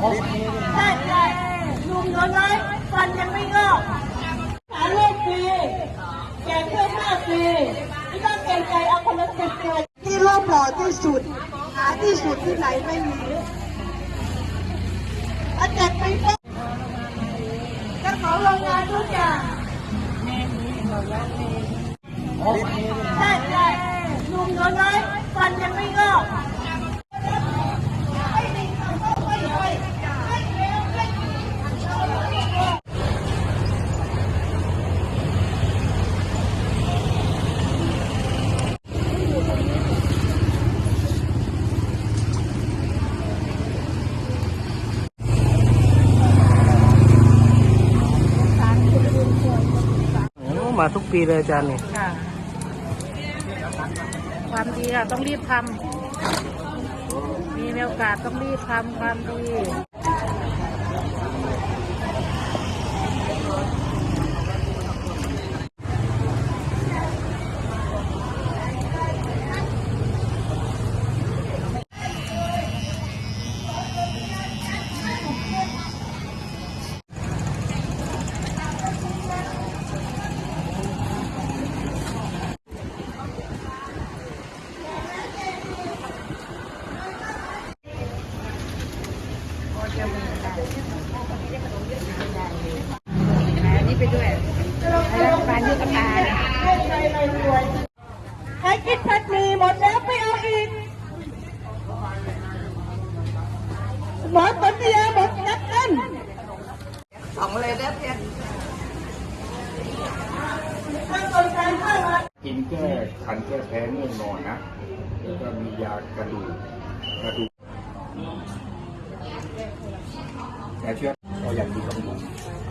ใช่ใช่ลุงน้อยฟันยังไม่งอกหาเลขฟรีแจกเสื้อผ้าฟรีไม่ต้องเกรงใจเอาคนละสิบตัวที่รูปหล่อที่สุด หาที่สุดที่ไหนไม่มีอาแจกไปก็เจ้าของโรงงานทุกอย่างใช่ใช่ลุงน้อยๆฟันยังไม่งอก โอ้ มาทุกปีเลยอาจารย์เนี่ยค่ะ ความดีอะต้องรีบทำมีโอกาสต้องรีบทำความดี นนี้ไปด้วยรัฐบาลยุทธการใครคิดพัดมีหมดแล้วไปเอาอีกหมอปัญญาบอกนักกันสองเลยได้เพียงท่านคนการข้าวกินแก้ขันแก้แพ้ง่วงนอนนะแล้วก็มียากระดูกกระดูกยาเชื้อ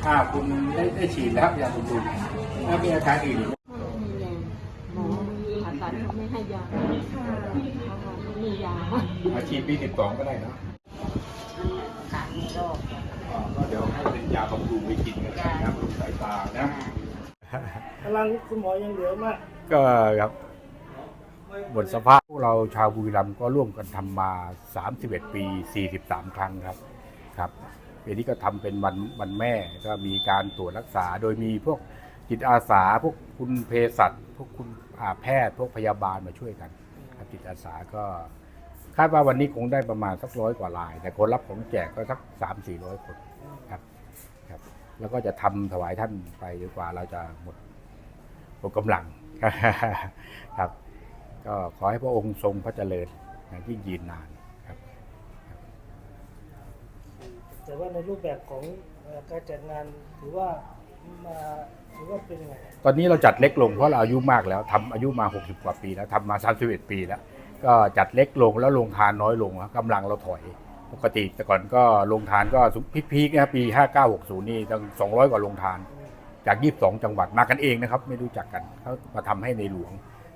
ถ้าคุณได้ได้ฉีดแล้วยากระดูกถ้ามีอาการอื่นอีกผ่าตัดไม่ให้ยาไม่มียาอาชีพปีสิบสองก็ได้นะขาดโรคอ่าก็เดี๋ยวให้เป็นยาบำรุงไปกินกันนะบรุงสายตานะพลังคุณหมอยังเหลือมาก ก็ครับบทสภาพพวกเราชาวบุรีรัมย์ก็ร่วมกันทำมา 31 ปี 43 ครั้งครับครับ ปีนี้ก็ทำเป็นวันวันแม่ก็มีการตรวจรักษา โดยมีพวกจิตอาสา พวกคุณเภสัชพวกคุณแพทย์ พวกพยาบาลมาช่วยกันครับจิตอาสาก็คาดว่าวันนี้คงได้ประมาณสักร้อยกว่าลาย แต่คนรับของแจกก็สักสามสี่ร้อยคนครับครับ แล้วก็จะทำถวายท่านไปจนกว่าเราจะหมดหมดกำลังครับ ก็ขอให้พระองค์ทรงพระเจริญอย่งที่ยืนนานครับ แต่ว่าในรูปแบบของการจัดงานถือว่ามาถือว่าเป็นยังไงตอนนี้เราจัดเล็กลงเพราะเราอายุมากแล้วทำอายุมา 60 กว่าปีแล้วทำมา 31 ปีแล้ว ก็จัดเล็กลงแล้วลงทานน้อยลงแล้วกำลังเราถอยปกติแต่ก่อนก็ลงทานก็พีคๆนะปี 5960 นี่ตั้ง200 กว่าลงทาน จาก 22 จังหวัดมากันเองนะครับ ไม่รู้จักกันเขามาทำให้ในหลวง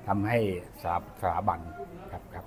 ทำให้สถาสถาบันครับครับ